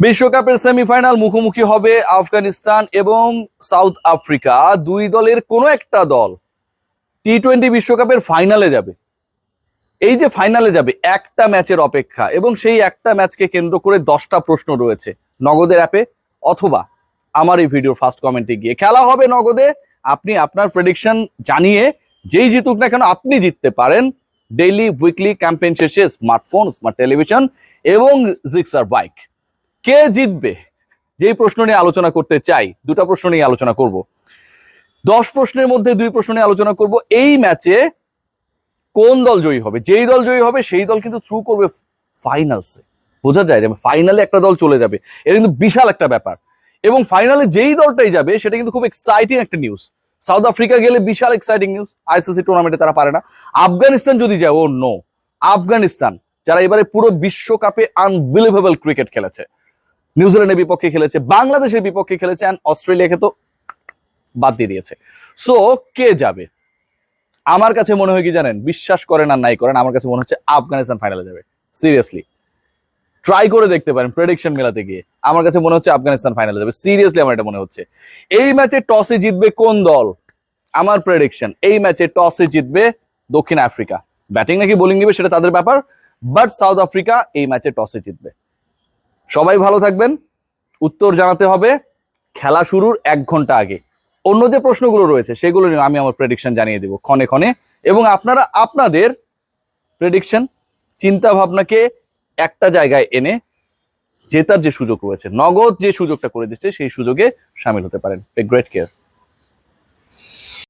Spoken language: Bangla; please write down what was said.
বিশ্বকাপের সেমিফাইনাল মুখোমুখি হবে আফগানিস্তান এবং সাউথ আফ্রিকা। দুই দলের কোনো একটা দল টি টোয়েন্টি বিশ্বকাপের ফাইনালে যাবে। এই যে ফাইনালে যাবে, একটা ম্যাচের অপেক্ষা এবং সেই একটা ম্যাচকে কেন্দ্র করে দশটা প্রশ্ন রয়েছে, নগদের অ্যাপে অথবা আমার এই ভিডিও ফার্স্ট কমেন্টে গিয়ে। খেলা হবে নগদে, আপনি আপনার প্রেডিকশন জানিয়ে যেই জিতুক না কেন আপনি জিততে পারেন। ডেইলি উইকলি ক্যাম্পেইন শেষে স্মার্টফোন স্মার্ট টেলিভিশন এবং জিক্সার বাইক কে জিতবে? যেই প্রশ্ন নিয়ে আলোচনা করতে চাই, দুটো প্রশ্ন নিয়ে আলোচনা করব। দশ প্রশ্নের মধ্যে দুই প্রশ্ন নিয়ে আলোচনা করব। এই ম্যাচে কোন দল জয়ী হবে? যেই দল জয়ী হবে, সেই দল কিন্তু থ্রু করবে ফাইনালসে বোঝা যায় যে ফাইনালে একটা দল চলে যাবে। এটা কিন্তু বিশাল একটা ব্যাপার। এবং ফাইনালে যেই দলটাই যাবে, সেটা কিন্তু খুব এক্সাইটিং একটা নিউজ সাউথ আফ্রিকা গেলে বিশাল এক্সাইটিং নিউজ আইসিসি টুর্নামেন্টে তারা পারে না। আফগানিস্তান যদি যায়, ও নো আফগানিস্তান, যারা এবারে পুরো বিশ্বকাপে আনবিলিভেবল ক্রিকেট খেলেছে। নিউজিল্যান্ডের বিপক্ষে খেলেছে, বাংলাদেশের বিপক্ষে খেলেছে অ্যান্ড অস্ট্রেলিয়াকে তো বাদ দিয়ে দিয়েছে। সো কে যাবে? আমার কাছে মনে হয় কি জানেন? বিশ্বাস করেন আর নাই করেন, আমার কাছে মনে হচ্ছে আফগানিস্তান ফাইনালে যাবে। সিরিয়াসলি ট্রাই করে দেখতে পারেন প্রেডিকশন মেলাতে গিয়ে। আমার কাছে মনে হচ্ছে আফগানিস্তান ফাইনালে যাবে। সিরিয়াসলি আমার এটা মনে হচ্ছে। এই ম্যাচে টসে জিতবে কোন দল? আমার প্রেডিকশন এই ম্যাচে টসে জিতবে দক্ষিণ আফ্রিকা। ব্যাটিং নাকি বোলিং দিবে সেটা তাদের ব্যাপার বাট সাউথ আফ্রিকা এই ম্যাচে টসে জিতবে। সবাই ভালো থাকবেন। উত্তর জানাতে হবে, খেলা শুরুর এক ঘণ্টা আগে। অন্য যে প্রশ্নগুলো রয়েছে, সেগুলো নিয়ে আমি আমার প্রেডিকশন জানিয়ে দেবো ক্ষণে ক্ষণে। এবং আপনারা, আপনাদের প্রেডিকশন চিন্তা ভাবনাকে একটা জায়গায় এনে জেতার যে সুযোগ রয়েছে, নগদ যে সুযোগটা করে দিচ্ছে, সেই সুযোগে সামিল হতে পারেন। A great care